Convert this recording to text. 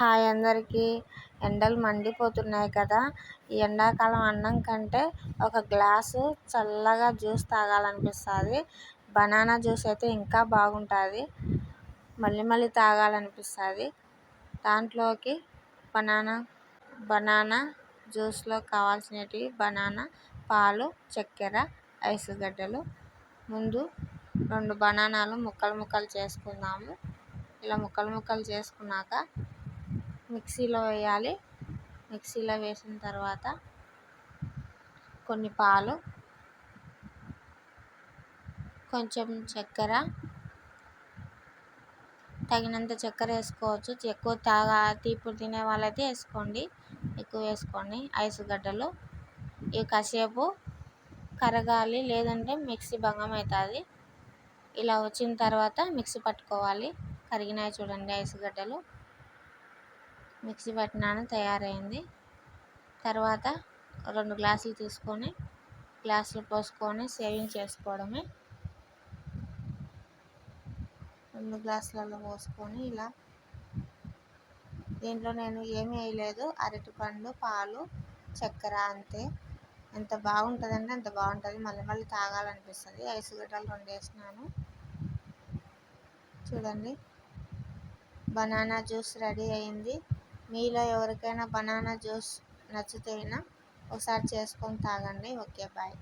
Hi అందరికీ. ఎండలు మండిపోతున్నాయి కదా. ఈ ఎండాకాలం అన్నం కంటే ఒక గ్లాసు చల్లగా జ్యూస్ తాగాలనిపిస్తుంది. బనానా జ్యూస్ అయితే ఇంకా బాగుంటుంది. మళ్ళీ మళ్ళీ తాగాలనిపిస్తుంది. దాంట్లోకి బనానా బనానా జ్యూస్లో కావాల్సినవి బనానా పాలు చక్కెర ఐసు గడ్డలు. ముందు రెండు బనానాలు ముక్కలు ముక్కలు చేసుకుందాము. ఇలా ముక్కలు ముక్కలు చేసుకున్నాక మిక్సీలో వేయాలి. మిక్సీలో వేసిన తర్వాత కొన్ని పాలు కొంచెం చక్కెర తగినంత చక్కెర వేసుకోవచ్చు. ఎక్కువ తాగా తీపి తినే వాళ్ళైతే వేసుకోండి. ఎక్కువ వేసుకోండి. ఐసు గడ్డలు. ఇవి కాసేపు కరగాలి. లేదంటే మిక్సీ భంగం అవుతుంది. ఇలా వచ్చిన తర్వాత మిక్సీ పట్టుకోవాలి. కరిగినాయి చూడండి ఐసు గడ్డలు. మిక్సీ పట్టినాను తయారైంది. తర్వాత రెండు గ్లాసులు తీసుకొని గ్లాసులు పోసుకొని సేవింగ్ చేసుకోవడమే. రెండు గ్లాసులలో పోసుకొని ఇలా దీంట్లో నేను ఏమీ వేయలేదు. అరటిపండు పాలు చక్కెర అంతే. ఎంత బాగుంటుందంటే అంత బాగుంటుంది. మళ్ళీ మళ్ళీ తాగాలనిపిస్తుంది. ఐస్ గడ్డలు రెండు వేసినాను. చూడండి. బనానా జ్యూస్ రెడీ అయింది. మీలో ఎవరికైనా బనానా జ్యూస్ నచ్చితేనా ఒకసారి చేసుకొని తాగండి. Okay bye.